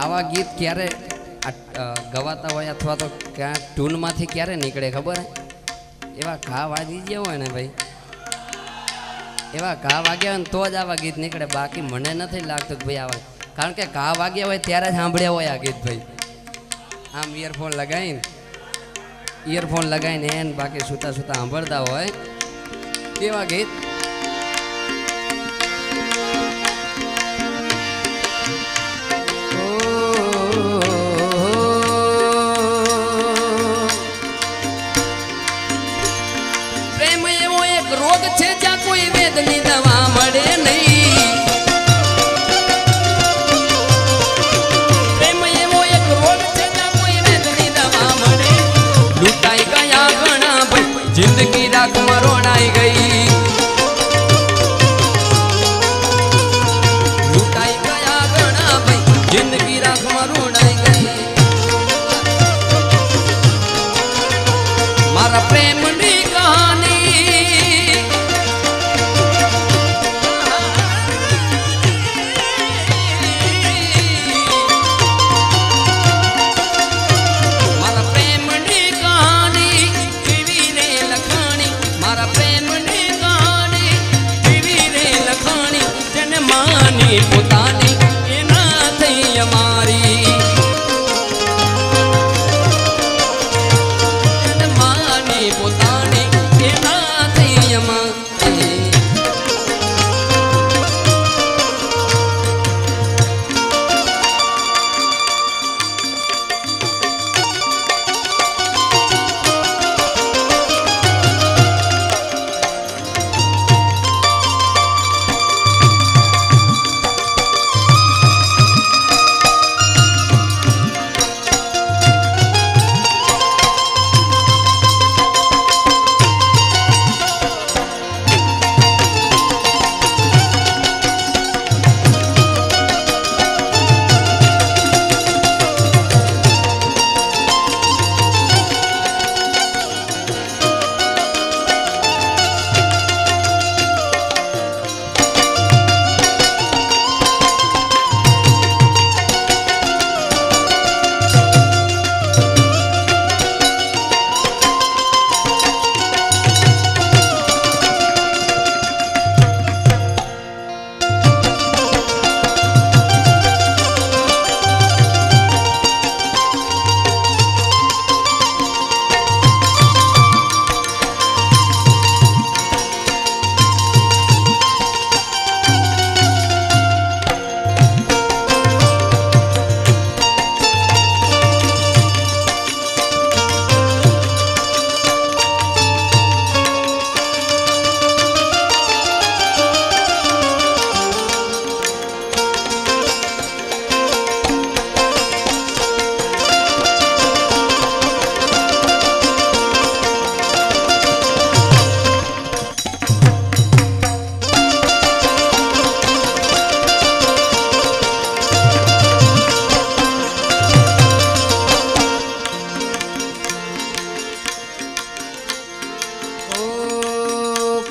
આવા ગીત ક્યારે ગવાતા હોય અથવા તો ક્યાં ટૂનમાંથી ક્યારે નીકળે ખબર એવા ઘા વાગી ગયા હોય ને ભાઈ. એવા ઘા વાગ્યા હોય ને તો જ આવા ગીત નીકળે. બાકી મને નથી લાગતું કે ભાઈ આવા, કારણ કે ઘા વાગ્યા હોય ત્યારે જ સાંભળ્યા હોય આ ગીત ભાઈ. આમ ઇયરફોન લગાવીને ઇયરફોન લગાવીને એને બાકી સુતા સુતા સાંભળતા હોય. એવા ગીત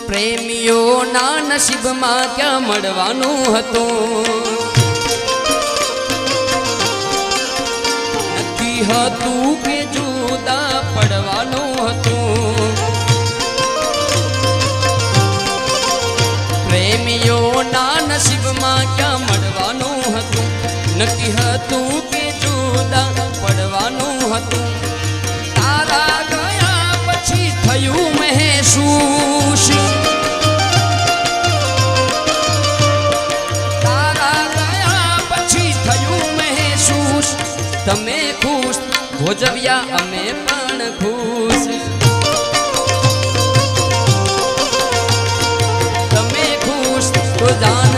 પ્રેમીઓના નસીબમાં ક્યાં મળવાનું હતું? નક્કી હતું કે જુદા પડવાનું હતું? ખુશ ભોજવ્યા અમે પણ ખુશ. તમે ખુશ તો જાન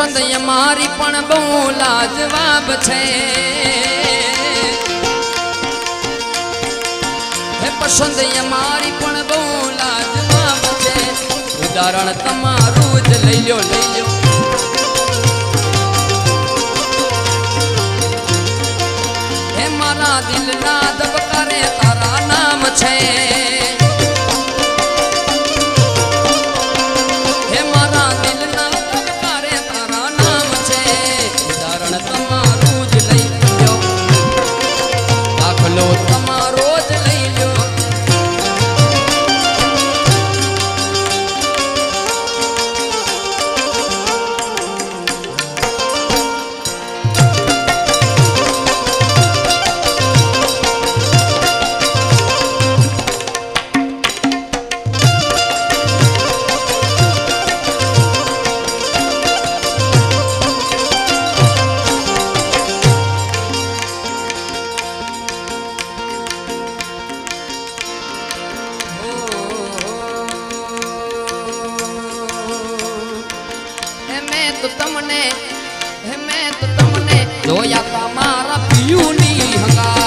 પસંદ મારી પણ બહુ લાજવાબ છે. હે પસંદ મારી પણ બહુ લાજવાબ છે. ઉદાહરણ તમારું જ લઈ લો લઈ લો હે મારા દિલના દબકારે તારા નામ છે. તમને હે મેં તો તમને જોયા તમારા પિયુની હંગાર